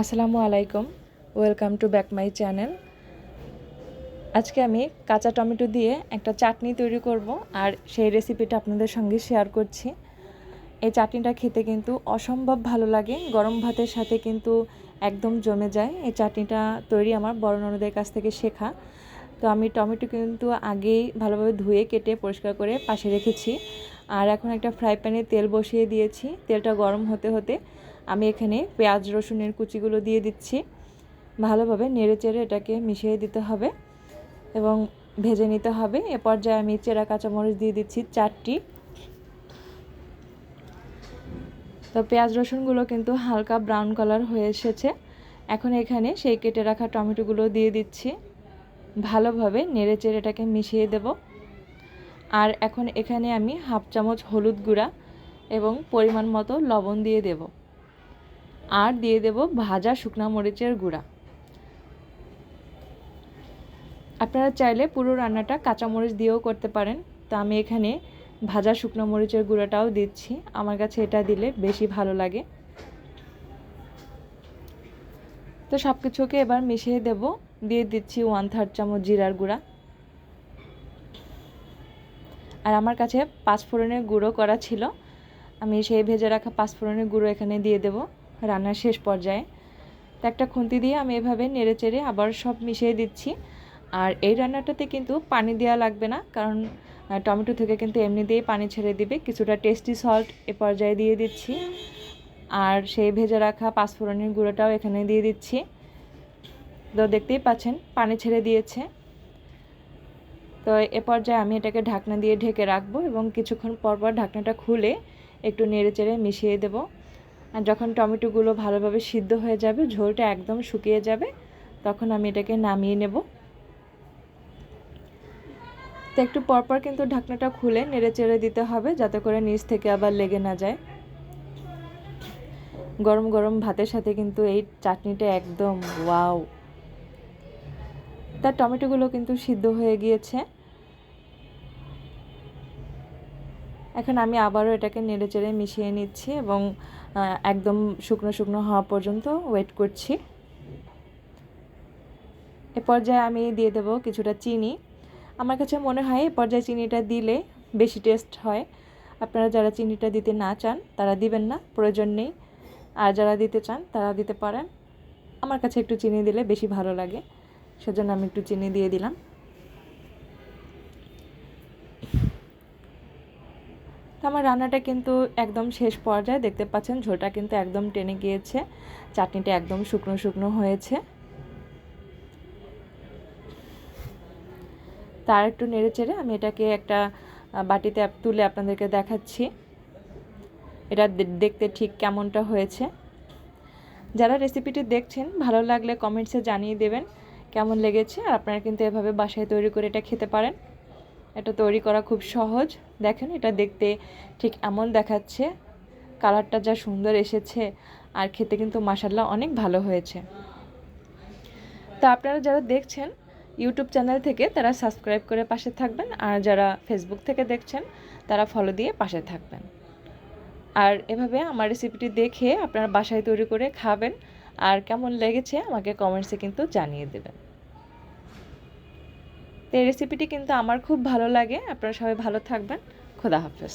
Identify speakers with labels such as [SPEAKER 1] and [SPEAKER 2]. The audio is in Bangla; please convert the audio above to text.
[SPEAKER 1] আসসালামু আলাইকুম। Welcome to back my channel আজকে আমি কাঁচা টমেটো দিয়ে একটা চাটনি তৈরি করব আর সেই রেসিপিটা আপনাদের সঙ্গে শেয়ার করছি। এই চাটনিটা খেতে কিন্তু অসম্ভব ভালো লাগে। গরম ভাতের সাথে কিন্তু একদম জমে যায়। এই চাটনিটা তৈরি আমার বড় ননদের কাছ থেকে শেখা। তো আমি টমেটো কিন্তু আগেই ভালোভাবে ধুয়ে, কেটে, পরিষ্কার করে পাশে রেখেছি। আর এখন একটা ফ্রাই প্যানে তেল বসিয়ে দিয়েছি। তেলটা গরম হতে হতে আমি এখানে পেঁয়াজ, রসুনের কুচিগুলো দিয়ে দিচ্ছি। ভালোভাবে নেড়ে চেড়ে এটাকে মিশিয়ে দিতে হবে এবং ভেজে নিতে হবে। এ পর্যায়ে আমি চেরা কাঁচামরিচ দিয়ে দিচ্ছি চারটি। তো পেঁয়াজ, রসুনগুলো কিন্তু হালকা ব্রাউন কালার হয়ে এসেছে। এখন এখানে সেই কেটে রাখা টমেটোগুলো দিয়ে দিচ্ছি। ভালোভাবে নেড়ে চেড়ে এটাকে মিশিয়ে দেব। আর এখন এখানে আমি হাফ চামচ হলুদ গুঁড়া এবং পরিমাণ মতো লবণ দিয়ে দেব। আর দিয়ে দেব ভাজা শুকনা মরিচের গুঁড়া। আপনারা চাইলে পুরো রান্নাটা কাঁচামরিচ দিয়েও করতে পারেন। তো আমি এখানে ভাজা শুকনো মরিচের গুঁড়াটাও দিচ্ছি। আমার কাছে এটা দিলে বেশি ভালো লাগে। তো সব কিছুকে এবার মিশিয়ে দেব। দিয়ে দিচ্ছি ওয়ান থার্ড চামচ জিরার গুঁড়া। আর আমার কাছে পাঁচফোড়নের গুঁড়ো করা ছিল। আমি সেই ভেজে রাখা পাঁচফোড়নের গুঁড়ো এখানে দিয়ে দেব। রান্নার শেষ পর্যায়ে। তো একটা খুন্তি দিয়ে আমি এভাবে নেড়ে চেড়ে আবার সব মিশিয়ে দিচ্ছি। আর এই রান্নাটাতে কিন্তু পানি দেওয়া লাগবে না, কারণ টমেটো থেকে কিন্তু এমনি দিয়েই পানি ছেড়ে দিবে। কিছুটা টেস্টি সল্ট এ পর্যায়ে দিয়ে দিচ্ছি। আর সেই ভেজে রাখা পাঁচফোড়নের গুঁড়োটাও এখানে দিয়ে দিচ্ছি। তো দেখতেই পাচ্ছেন, পানি ছেড়ে দিয়েছে। তো এ পর্যায়ে আমি এটাকে ঢাকনা দিয়ে ঢেকে রাখব এবং কিছুক্ষণ পর পর ঢাকনাটা খুলে একটু নেড়ে চেড়ে মিশিয়ে দেব। আর যখন টমেটোগুলো ভালোভাবে সিদ্ধ হয়ে যাবে, ঝোলটা একদম শুকিয়ে যাবে, তখন আমি এটাকে নামিয়ে নেব। তো একটু পরপর কিন্তু ঢাকনাটা খুলে নেড়ে চেড়ে দিতে হবে, যাতে করে নিচ থেকে আবার লেগে না যায়। গরম গরম ভাতের সাথে কিন্তু এই চাটনিটা একদম ওয়াও। তার টমেটোগুলো কিন্তু সিদ্ধ হয়ে গিয়েছে। এখন আমি আবারও এটাকে নেড়ে চেড়ে মিশিয়ে নিচ্ছি এবং একদম শুকনো শুকনো হওয়া পর্যন্ত ওয়েট করছি। এ পর্যায়ে আমি দিয়ে দেব কিছুটা চিনি। আমার কাছে মনে হয় এ পর্যায়ে চিনিটা দিলে বেশি টেস্ট হয়। আপনারা যারা চিনিটা দিতে না চান, তারা দিবেন না, প্রয়োজন নেই। আর যারা দিতে চান, তারা দিতে পারেন। আমার কাছে একটু চিনি দিলে বেশি ভালো লাগে। সেজন্য আমি একটু চিনি দিয়ে দিলাম। আমার রান্নাটা কিন্তু একদম শেষ পর্যায়ে দেখতে পাচ্ছেন, ঝোলটা কিন্তু একদম টেনে গিয়েছে, চাটনিটা একদম শুকনো শুকনো হয়েছে। তার একটু নেড়ে চেড়ে আমি এটাকে একটা বাটিতে তুলে আপনাদেরকে দেখাচ্ছি। এটা দেখতে ঠিক কেমনটা হয়েছে। যারা রেসিপিটি দেখছেন, ভালো লাগলে কমেন্টসে জানিয়ে দেবেন, কেমন লেগেছে, আর আপনারা কিন্তু এভাবে বাসায় তৈরি করে এটা খেতে পারেন। এটা তৈরি করা খুব সহজ। দেখেন, এটা দেখতে ঠিক এমন দেখাচ্ছে। কালারটা যা সুন্দর এসেছে, আর খেতে কিন্তু মাসাল্লাহ অনেক ভালো হয়েছে। তো আপনারা যারা দেখছেন ইউটিউব চ্যানেল থেকে, তারা সাবস্ক্রাইব করে পাশে থাকবেন, আর যারা ফেসবুক থেকে দেখছেন, তারা ফলো দিয়ে পাশে থাকবেন। আর এভাবে আমার রেসিপিটি দেখে আপনারা বাসায় তৈরি করে খাবেন, আর কেমন লেগেছে আমাকে কমেন্টসে কিন্তু জানিয়ে দেবেন। তো এই রেসিপিটি কিন্তু আমার খুব ভালো লাগে। আপনারা সবাই ভালো থাকবেন। খোদা হাফেজ।